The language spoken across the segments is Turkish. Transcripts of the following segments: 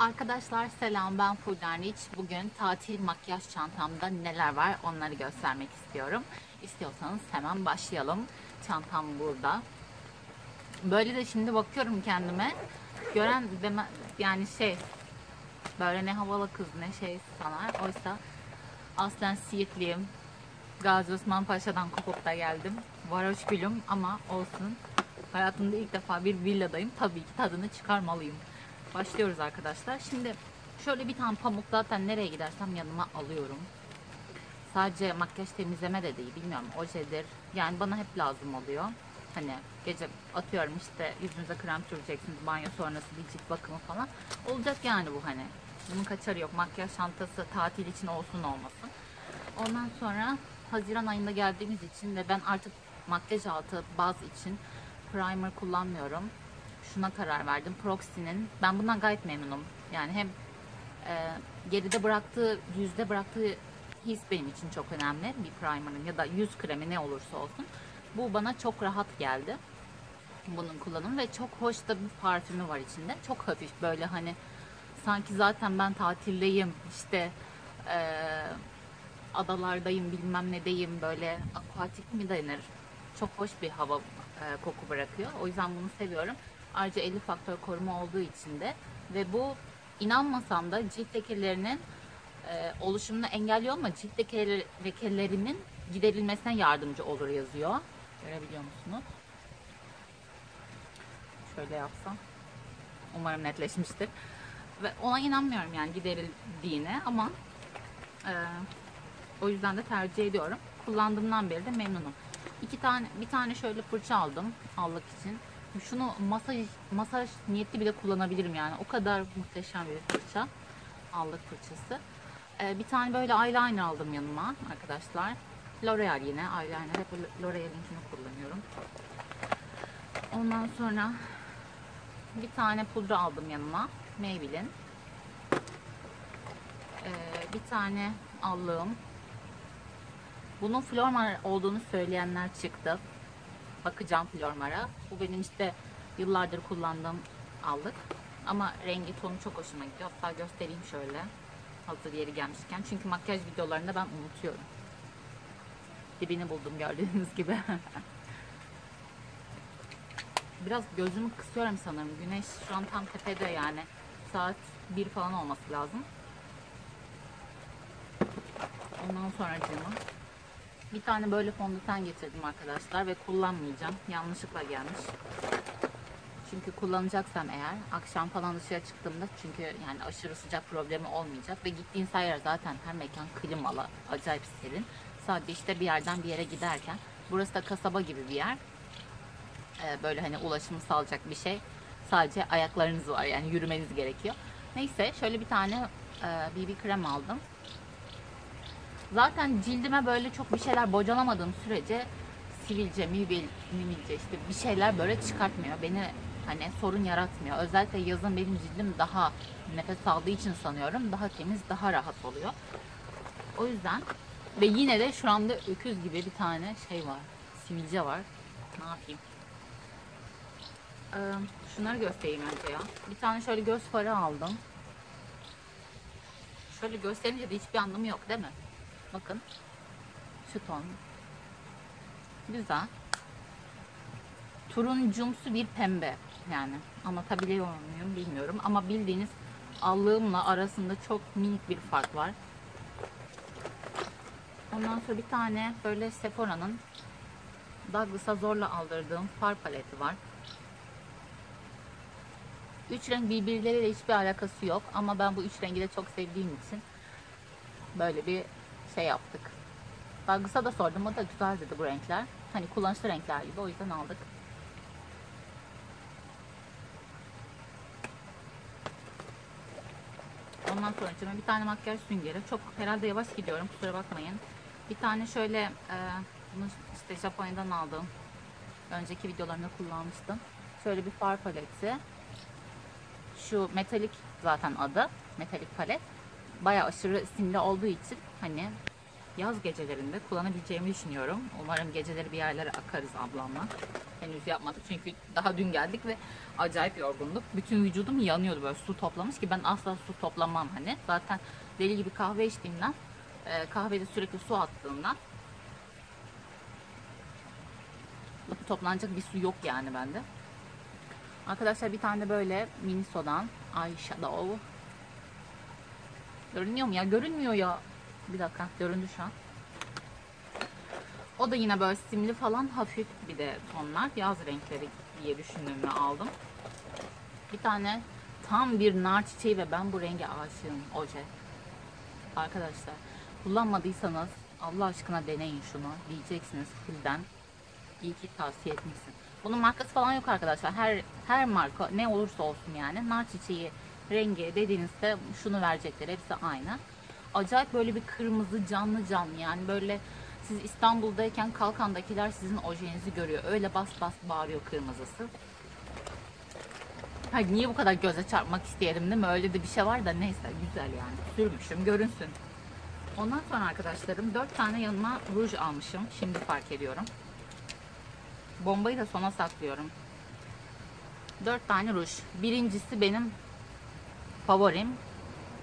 Arkadaşlar selam ben Fulden Bugün tatil makyaj çantamda neler var onları göstermek istiyorum. İstiyorsanız hemen başlayalım. Çantam burada. Böyle de şimdi bakıyorum kendime. Gören deme, yani şey böyle ne havalı kız ne şey sanar. Oysa aslen Siirtliyim. Gazi Osman Paşa'dan kopup da geldim. Varoş gülüm ama olsun. Hayatımda ilk defa bir villadayım. Tabii ki tadını çıkarmalıyım. Başlıyoruz arkadaşlar. Şimdi şöyle bir tane pamuk zaten nereye gidersem yanıma alıyorum. Sadece makyaj temizleme de değil bilmiyorum ojedir. Yani bana hep lazım oluyor. Hani gece atıyorum işte yüzünüze krem süreceksiniz banyo sonrası bir cilt bakımı falan. Olacak yani bu hani. Bunun kaçarı yok. Makyaj çantası tatil için olsun olmasın. Ondan sonra Haziran ayında geldiğimiz için ve ben artık makyaj altı baz için primer kullanmıyorum şuna karar verdim. Proxy'nin. Ben bundan gayet memnunum. Yani hem e, geride bıraktığı, yüzde bıraktığı his benim için çok önemli. Bir primer'ın ya da yüz kremi ne olursa olsun. Bu bana çok rahat geldi. Bunun kullanımı ve çok hoş da bir parfümü var içinde. Çok hafif böyle hani sanki zaten ben tatildeyim işte e, adalardayım bilmem ne deyim böyle aquatik mi denir? Çok hoş bir hava e, koku bırakıyor. O yüzden bunu seviyorum. Ayrıca 50 faktör koruma olduğu için de ve bu inanmasam da cilt lekelerinin e, oluşumunu engelliyor ama cilt lekeleri, lekelerinin giderilmesine yardımcı olur yazıyor. Görebiliyor musunuz? Şöyle yapsam. Umarım netleşmiştir. Ve ona inanmıyorum yani giderildiğine ama e, o yüzden de tercih ediyorum. Kullandığımdan beri de memnunum. İki tane, bir tane şöyle fırça aldım allık için. Şunu masaj masaj niyetli bile kullanabilirim yani. O kadar muhteşem bir fırça. Allık fırçası. Ee, bir tane böyle eyeliner aldım yanıma arkadaşlar. L'Oreal yine eyeliner. Hep L'Oreal'inkini kullanıyorum. Ondan sonra bir tane pudra aldım yanıma. Maybelline. Ee, bir tane allığım. Bunun Flormar olduğunu söyleyenler çıktı bakacağım Flormar'a. Bu benim işte yıllardır kullandığım aldık. Ama rengi tonu çok hoşuma gidiyor. Hatta göstereyim şöyle. Hazır yeri gelmişken. Çünkü makyaj videolarında ben unutuyorum. Dibini buldum gördüğünüz gibi. Biraz gözümü kısıyorum sanırım. Güneş şu an tam tepede yani. Saat 1 falan olması lazım. Ondan sonra canım. Bir tane böyle fondöten getirdim arkadaşlar ve kullanmayacağım. Yanlışlıkla gelmiş. Çünkü kullanacaksam eğer akşam falan dışarı çıktığımda çünkü yani aşırı sıcak problemi olmayacak ve gittiğin her zaten her mekan klimalı, acayip serin. Sadece işte bir yerden bir yere giderken burası da kasaba gibi bir yer. Ee, böyle hani ulaşımı sağlayacak bir şey. Sadece ayaklarınız var yani yürümeniz gerekiyor. Neyse şöyle bir tane e, BB krem aldım. Zaten cildime böyle çok bir şeyler bocalamadığım sürece sivilce, mibil, mimilce işte bir şeyler böyle çıkartmıyor. Beni hani sorun yaratmıyor. Özellikle yazın benim cildim daha nefes aldığı için sanıyorum daha temiz, daha rahat oluyor. O yüzden ve yine de şu anda öküz gibi bir tane şey var. Sivilce var. Ne yapayım? Ee, şunları göstereyim önce ya. Bir tane şöyle göz farı aldım. Şöyle gösterince de hiçbir anlamı yok değil mi? Bakın. Şu ton. Güzel. Turuncumsu bir pembe. Yani anlatabiliyor muyum bilmiyorum. Ama bildiğiniz allığımla arasında çok minik bir fark var. Ondan sonra bir tane böyle Sephora'nın Douglas'a zorla aldırdığım far paleti var. Üç renk birbirleriyle hiçbir alakası yok. Ama ben bu üç rengi de çok sevdiğim için böyle bir şey yaptık. Douglas'a da sordum. O da güzel dedi bu renkler. Hani kullanışlı renkler gibi. O yüzden aldık. Ondan sonra içime bir tane makyaj süngeri. Çok herhalde yavaş gidiyorum. Kusura bakmayın. Bir tane şöyle e, bunu işte Japonya'dan aldım. Önceki videolarımda kullanmıştım. Şöyle bir far paleti. Şu metalik zaten adı. Metalik palet. Baya aşırı simli olduğu için hani yaz gecelerinde kullanabileceğimi düşünüyorum. Umarım geceleri bir yerlere akarız ablamla. Henüz yapmadık çünkü daha dün geldik ve acayip yorgunduk. Bütün vücudum yanıyordu böyle su toplamış ki ben asla su toplamam hani. Zaten deli gibi kahve içtiğimden e, kahvede sürekli su attığımdan toplanacak bir su yok yani bende. Arkadaşlar bir tane böyle mini sodan eyeshadow Görünüyor mu ya? Görünmüyor ya. Bir dakika göründü şu an. O da yine böyle simli falan hafif bir de tonlar. Yaz renkleri diye düşündüğümü aldım. Bir tane tam bir nar çiçeği ve ben bu renge aşığım oje. Arkadaşlar kullanmadıysanız Allah aşkına deneyin şunu. Diyeceksiniz Filden. İyi ki tavsiye etmişsin. Bunun markası falan yok arkadaşlar. Her her marka ne olursa olsun yani nar çiçeği rengi dediğinizde şunu verecekler. Hepsi aynı. Acayip böyle bir kırmızı canlı canlı yani böyle siz İstanbul'dayken kalkandakiler sizin ojenizi görüyor. Öyle bas bas bağırıyor kırmızısı. Hayır niye bu kadar göze çarpmak isteyelim değil mi? Öyle de bir şey var da neyse güzel yani. Sürmüşüm görünsün. Ondan sonra arkadaşlarım 4 tane yanıma ruj almışım. Şimdi fark ediyorum. Bombayı da sona saklıyorum. 4 tane ruj. Birincisi benim favorim.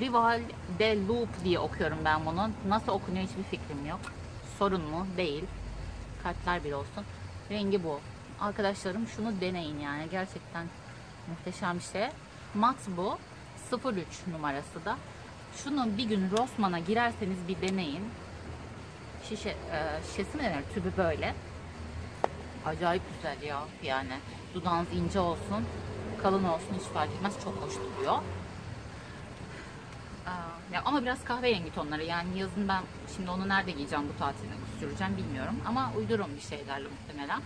Rival de Loop diye okuyorum ben bunu. Nasıl okunuyor hiçbir fikrim yok. Sorun mu? Değil. Kartlar bir olsun. Rengi bu. Arkadaşlarım şunu deneyin yani. Gerçekten muhteşem bir şey. Mat bu. 03 numarası da. Şunu bir gün Rossmann'a girerseniz bir deneyin. Şişe, e, şişesi mi denir? Tübü böyle. Acayip güzel ya yani. Dudağınız ince olsun, kalın olsun hiç fark etmez. Çok hoş duruyor. Ya ama biraz kahverengi tonları yani yazın ben şimdi onu nerede giyeceğim bu tatilde süreceğim bilmiyorum ama uydururum bir şeylerle muhtemelen.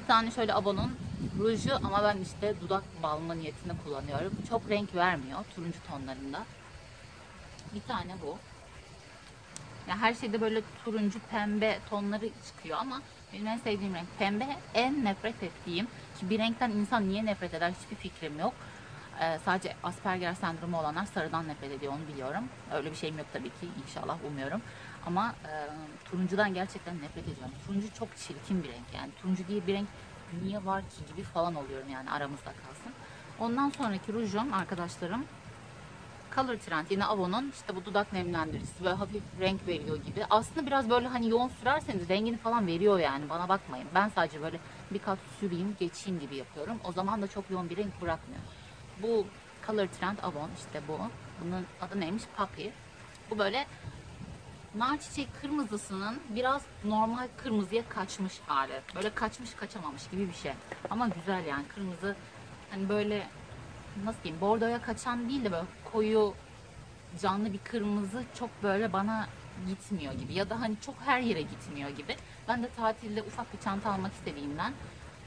Bir tane şöyle Avon'un ruju ama ben işte dudak balmı niyetinde kullanıyorum. Çok renk vermiyor turuncu tonlarında. Bir tane bu. Ya her şeyde böyle turuncu pembe tonları çıkıyor ama benim en sevdiğim renk pembe. En nefret ettiğim ki bir renkten insan niye nefret eder hiçbir fikrim yok. Ee, sadece Asperger sendromu olanlar sarıdan nefret ediyor onu biliyorum. Öyle bir şeyim yok tabii ki inşallah umuyorum. Ama e, turuncudan gerçekten nefret ediyorum. Turuncu çok çirkin bir renk yani. Turuncu diye bir renk niye var ki gibi falan oluyorum yani aramızda kalsın. Ondan sonraki rujum arkadaşlarım Color Trend yine Avon'un işte bu dudak nemlendiricisi böyle hafif renk veriyor gibi. Aslında biraz böyle hani yoğun sürerseniz rengini falan veriyor yani bana bakmayın. Ben sadece böyle bir kat süreyim geçeyim gibi yapıyorum. O zaman da çok yoğun bir renk bırakmıyor. Bu Color Trend Avon işte bu. Bunun adı neymiş? Poppy. Bu böyle nar çiçek kırmızısının biraz normal kırmızıya kaçmış hali. Böyle kaçmış kaçamamış gibi bir şey. Ama güzel yani kırmızı hani böyle nasıl diyeyim bordoya kaçan değil de böyle koyu canlı bir kırmızı çok böyle bana gitmiyor gibi ya da hani çok her yere gitmiyor gibi. Ben de tatilde ufak bir çanta almak istediğimden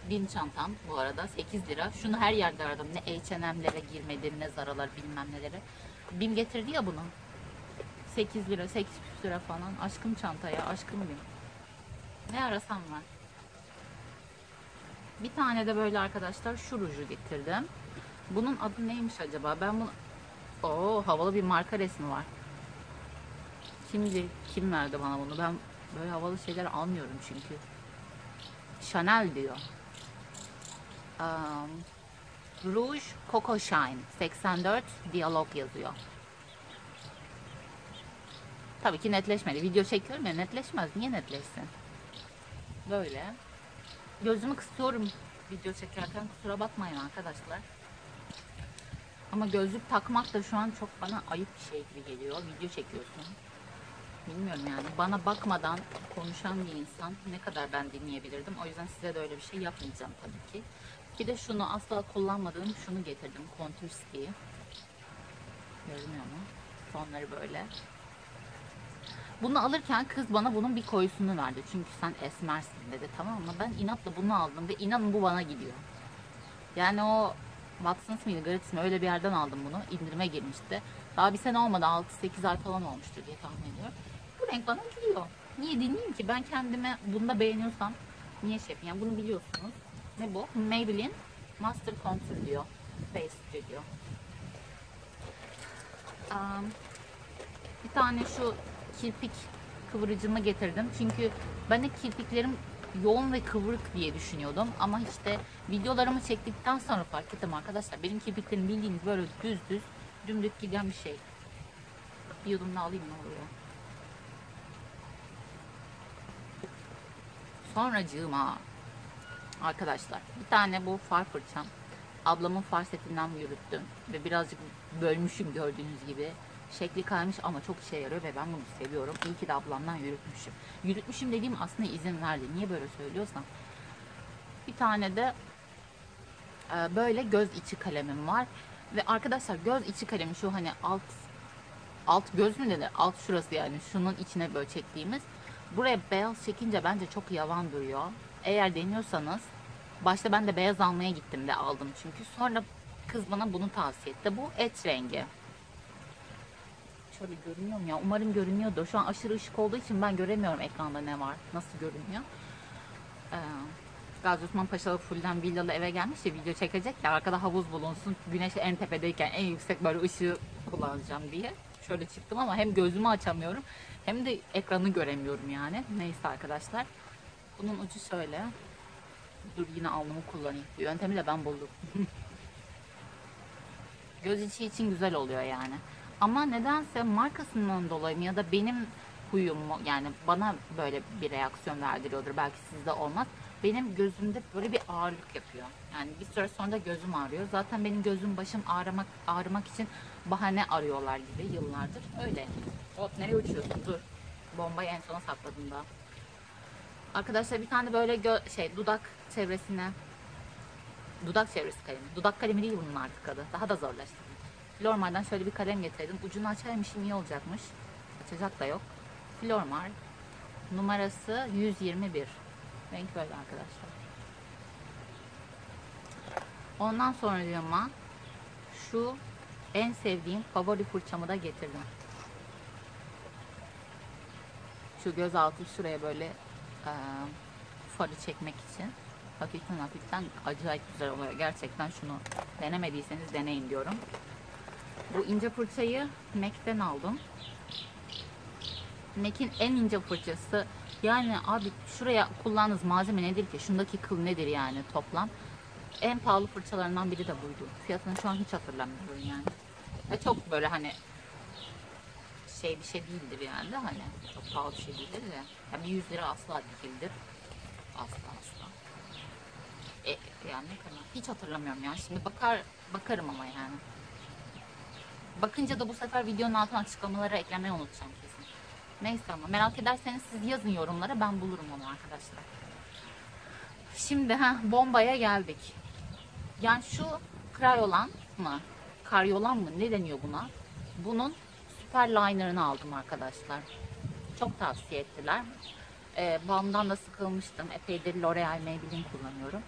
bin çantam bu arada 8 lira. Şunu her yerde aradım. Ne H&M'lere girmedim ne Zara'lar bilmem nelere. Bim getirdi ya bunu. 8 lira 8 lira falan. Aşkım çantaya aşkım Bim. Ne arasam var. Bir tane de böyle arkadaşlar şu ruju getirdim. Bunun adı neymiş acaba? Ben bunu... Oo havalı bir marka resmi var. Kimdir? Kim verdi bana bunu? Ben böyle havalı şeyler almıyorum çünkü. Chanel diyor. Um, Rouge Coco Shine 84 diyalog yazıyor. Tabii ki netleşmedi. Video çekiyorum ya netleşmez. Niye netleşsin? Böyle. Gözümü kısıyorum video çekerken kusura bakmayın arkadaşlar. Ama gözlük takmak da şu an çok bana ayıp bir şey gibi geliyor. Video çekiyorsun. Bilmiyorum yani. Bana bakmadan konuşan bir insan ne kadar ben dinleyebilirdim. O yüzden size de öyle bir şey yapmayacağım tabii ki. Bir de şunu asla kullanmadığım şunu getirdim. Contour Ski. Görünüyor mu? Sonları böyle. Bunu alırken kız bana bunun bir koyusunu verdi. Çünkü sen esmersin dedi tamam mı? Ben inatla bunu aldım ve inanın bu bana gidiyor. Yani o Watson's mıydı, Gratis mi öyle bir yerden aldım bunu. İndirime girmişti. Daha bir sene olmadı 6-8 ay falan olmuştur diye tahmin ediyorum. Bu renk bana gidiyor. Niye dinleyeyim ki? Ben kendime bunda beğeniyorsam niye şey yapayım? Yani bunu biliyorsunuz. Ne bu? Maybelline Master Contour diyor. Face Studio. Um, bir tane şu kirpik kıvırıcımı getirdim. Çünkü ben de kirpiklerim yoğun ve kıvırık diye düşünüyordum. Ama işte videolarımı çektikten sonra fark ettim arkadaşlar. Benim kirpiklerim bildiğiniz böyle düz düz dümdük giden bir şey. Bir yudum daha alayım ne oluyor? Sonracığıma arkadaşlar bir tane bu far fırçam ablamın far setinden yürüttüm ve birazcık bölmüşüm gördüğünüz gibi şekli kaymış ama çok işe yarıyor ve ben bunu seviyorum. İyi ki de ablamdan yürütmüşüm. Yürütmüşüm dediğim aslında izin verdi. Niye böyle söylüyorsam. Bir tane de e, böyle göz içi kalemim var. Ve arkadaşlar göz içi kalemi şu hani alt alt göz mü denir? Alt şurası yani şunun içine böyle çektiğimiz. Buraya beyaz çekince bence çok yavan duruyor. Eğer deniyorsanız başta ben de beyaz almaya gittim de aldım çünkü. Sonra kız bana bunu tavsiye etti. Bu et rengi. Şöyle görünüyor mu ya? Umarım görünüyordur. Şu an aşırı ışık olduğu için ben göremiyorum ekranda ne var. Nasıl görünüyor. Ee, Gazi Osman Paşalı Fulden villalı eve gelmiş ya video çekecek ya arkada havuz bulunsun. Güneş en tepedeyken en yüksek böyle ışığı kullanacağım diye. Şöyle çıktım ama hem gözümü açamıyorum hem de ekranı göremiyorum yani. Neyse arkadaşlar. Bunun ucu şöyle. Dur yine alnımı kullanayım. Yöntemi de ben buldum. Göz içi için güzel oluyor yani. Ama nedense markasından dolayı mı ya da benim huyum yani bana böyle bir reaksiyon verdiriyordur. Belki sizde olmaz. Benim gözümde böyle bir ağırlık yapıyor. Yani bir süre sonra da gözüm ağrıyor. Zaten benim gözüm başım ağrımak ağrımak için bahane arıyorlar gibi yıllardır. Öyle. Hop nereye uçuyorsun? Dur. Bombayı en sona sakladım daha. Arkadaşlar bir tane böyle şey dudak çevresine dudak çevresi kalemi. Dudak kalemi değil bunun artık adı. Daha da zorlaştırdım. Flormar'dan şöyle bir kalem getirdim. Ucunu açarmışım iyi olacakmış. Açacak da yok. Flormar numarası 121. Renk böyle arkadaşlar. Ondan sonra diyorum şu en sevdiğim favori fırçamı da getirdim. Şu göz altı şuraya böyle e, çekmek için hafiften hafiften acayip güzel oluyor. Gerçekten şunu denemediyseniz deneyin diyorum. Bu ince fırçayı MAC'ten aldım. MAC'in en ince fırçası yani abi şuraya kullandığınız malzeme nedir ki? Şundaki kıl nedir yani toplam? En pahalı fırçalarından biri de buydu. Fiyatını şu an hiç hatırlamıyorum yani. Ve çok böyle hani şey bir şey değildir yani de hani çok pahalı bir şey değildir de. Yani 100 lira asla değildir. Asla asla. E, yani ne kadar? Hiç hatırlamıyorum yani. Şimdi bakar bakarım ama yani. Bakınca da bu sefer videonun altına açıklamaları eklemeyi unutacağım kesin. Neyse ama merak ederseniz siz yazın yorumlara ben bulurum onu arkadaşlar. Şimdi ha bombaya geldik. Yani şu krayolan mı? Karyolan mı? Ne deniyor buna? Bunun süper liner'ını aldım arkadaşlar. Çok tavsiye ettiler. Ee, Balm'dan da sıkılmıştım. Epeydir L'Oreal Maybelline kullanıyorum.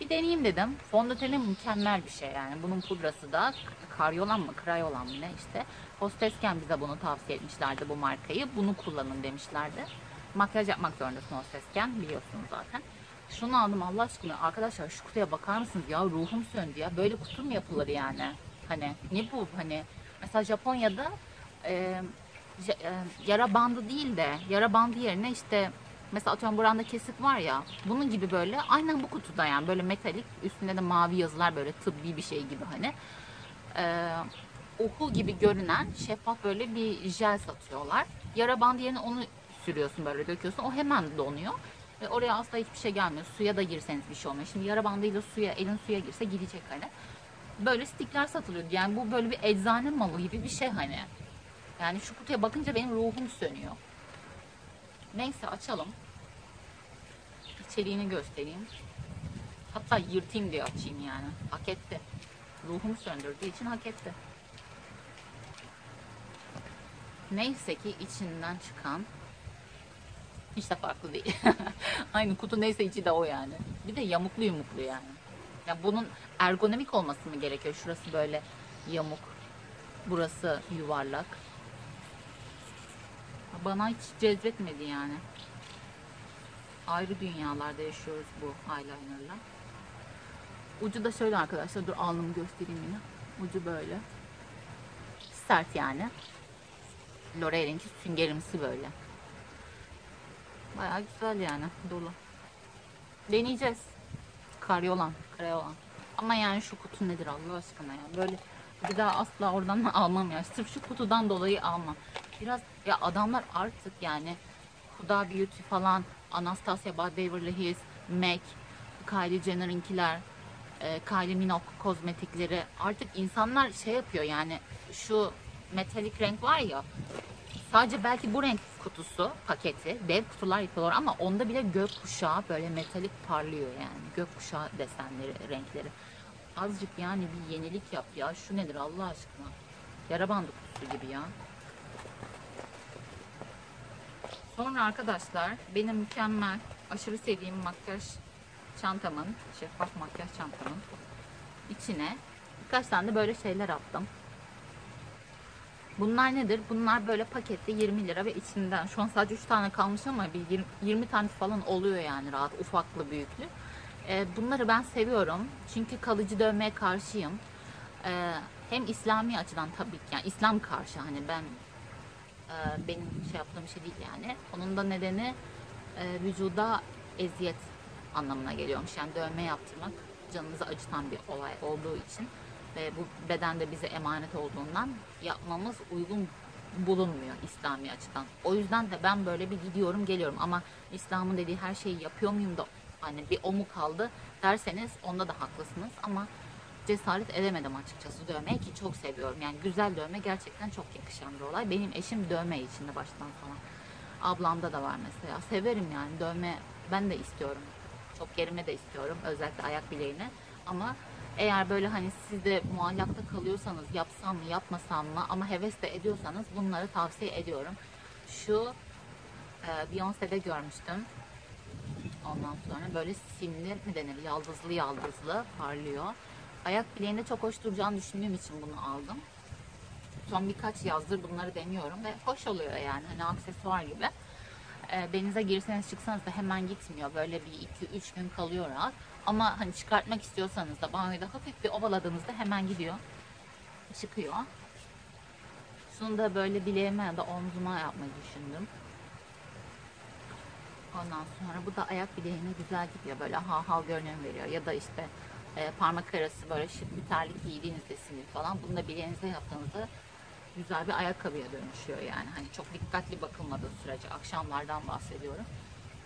Bir deneyeyim dedim. Fondöteni mükemmel bir şey yani. Bunun pudrası da karyolan mı, krayolan mı ne işte. Hostesken bize bunu tavsiye etmişlerdi bu markayı. Bunu kullanın demişlerdi. Makyaj yapmak zorundasın hostesken biliyorsunuz zaten. Şunu aldım Allah aşkına. Arkadaşlar şu kutuya bakar mısınız ya ruhum söndü ya. Böyle kutu mu yapılır yani? Hani ne bu hani mesela Japonya'da e, yara bandı değil de yara bandı yerine işte mesela atıyorum buranda kesik var ya bunun gibi böyle aynen bu kutuda yani böyle metalik üstünde de mavi yazılar böyle tıbbi bir şey gibi hani e, uhu gibi görünen şeffaf böyle bir jel satıyorlar. Yara bandı yerine onu sürüyorsun böyle döküyorsun o hemen donuyor. Ve oraya asla hiçbir şey gelmiyor. Suya da girseniz bir şey olmuyor. Şimdi yara bandıyla suya, elin suya girse gidecek hani. Böyle stikler satılıyor. Yani bu böyle bir eczane malı gibi bir şey hani. Yani şu kutuya bakınca benim ruhum sönüyor. Neyse açalım. İçeriğini göstereyim. Hatta yırtayım diye açayım yani. Hak etti. Ruhumu söndürdüğü için hak etti. Neyse ki içinden çıkan hiç de farklı değil. Aynı kutu neyse içi de o yani. Bir de yamuklu yumuklu yani. Ya bunun ergonomik olması mı gerekiyor? Şurası böyle yamuk. Burası yuvarlak. Bana hiç cezbetmedi yani. Ayrı dünyalarda yaşıyoruz bu eyelinerla. Ucu da şöyle arkadaşlar. Dur alnımı göstereyim yine. Ucu böyle. Sert yani. L'Oreal'inki süngerimsi böyle. Bayağı güzel yani dolu. Deneyeceğiz. Karyolan, karyolan. Ama yani şu kutu nedir Allah aşkına ya. Böyle bir daha asla oradan almam ya. Sırf şu kutudan dolayı almam. Biraz ya adamlar artık yani Huda Beauty falan, Anastasia Bad Beverly Hills, MAC, Kylie Jenner'inkiler, e, Kylie Minogue kozmetikleri. Artık insanlar şey yapıyor yani şu metalik renk var ya sadece belki bu renk kutusu paketi dev kutular yapıyorlar ama onda bile gökkuşağı böyle metalik parlıyor yani. Gökkuşağı desenleri renkleri. Azıcık yani bir yenilik yap ya şu nedir Allah aşkına? Yara bandı kutusu gibi ya sonra arkadaşlar benim mükemmel aşırı sevdiğim makyaj çantamın şeffaf makyaj çantamın içine birkaç tane de böyle şeyler attım Bunlar nedir? Bunlar böyle pakette 20 lira ve içinden şu an sadece 3 tane kalmış ama bir 20, 20 tane falan oluyor yani rahat ufaklı büyüklü. Ee, bunları ben seviyorum. Çünkü kalıcı dövmeye karşıyım. Ee, hem İslami açıdan tabii ki yani İslam karşı hani ben e, benim şey yaptığım şey değil yani. Onun da nedeni e, vücuda eziyet anlamına geliyormuş. Yani dövme yaptırmak canınızı acıtan bir olay olduğu için ve bu bedende bize emanet olduğundan yapmamız uygun bulunmuyor İslami açıdan. O yüzden de ben böyle bir gidiyorum geliyorum ama İslam'ın dediği her şeyi yapıyor muyum da hani bir o mu kaldı derseniz onda da haklısınız ama cesaret edemedim açıkçası dövmeye ki çok seviyorum. Yani güzel dövme gerçekten çok yakışan bir olay. Benim eşim dövme içinde baştan sona. Ablamda da var mesela. Severim yani dövme ben de istiyorum. Çok yerime de istiyorum özellikle ayak bileğine. Ama eğer böyle hani siz de muallakta kalıyorsanız yapsam mı yapmasam mı ama heves de ediyorsanız bunları tavsiye ediyorum. Şu e, Beyoncé'de görmüştüm. Ondan sonra böyle simli mi denir yaldızlı yaldızlı parlıyor. Ayak bileğinde çok hoş duracağını düşündüğüm için bunu aldım. Son birkaç yazdır bunları deniyorum ve hoş oluyor yani hani aksesuar gibi. E, denize girseniz çıksanız da hemen gitmiyor. Böyle bir 2-3 gün kalıyor rahat. Ama hani çıkartmak istiyorsanız da banyoda hafif bir ovaladığınızda hemen gidiyor. Çıkıyor. Şunu da böyle bileğime ya da omzuma yapmayı düşündüm. Ondan sonra bu da ayak bileğine güzel gidiyor. Böyle ha ha görünüm veriyor. Ya da işte e, parmak arası böyle şık bir terlik giydiğinizde simli falan. Bunu da bileğinize yaptığınızda güzel bir ayakkabıya dönüşüyor yani. Hani çok dikkatli bakılmadığı sürece akşamlardan bahsediyorum.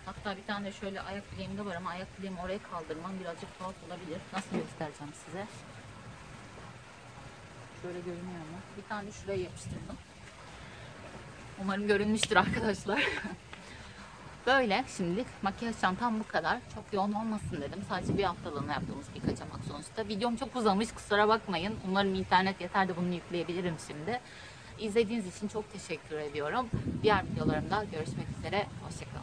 Hatta bir tane şöyle ayak bileğimde var ama ayak bileğimi oraya kaldırmam birazcık tuhaf olabilir. Nasıl göstereceğim size? Şöyle görünüyor mu? Bir tane şuraya yapıştırdım. Umarım görünmüştür arkadaşlar. Böyle şimdilik makyaj çantam bu kadar. Çok yoğun olmasın dedim. Sadece bir haftalığına yaptığımız bir kaçamak sonuçta. Videom çok uzamış kusura bakmayın. Umarım internet yeter de bunu yükleyebilirim şimdi. İzlediğiniz için çok teşekkür ediyorum. Diğer videolarımda görüşmek üzere. Hoşçakalın.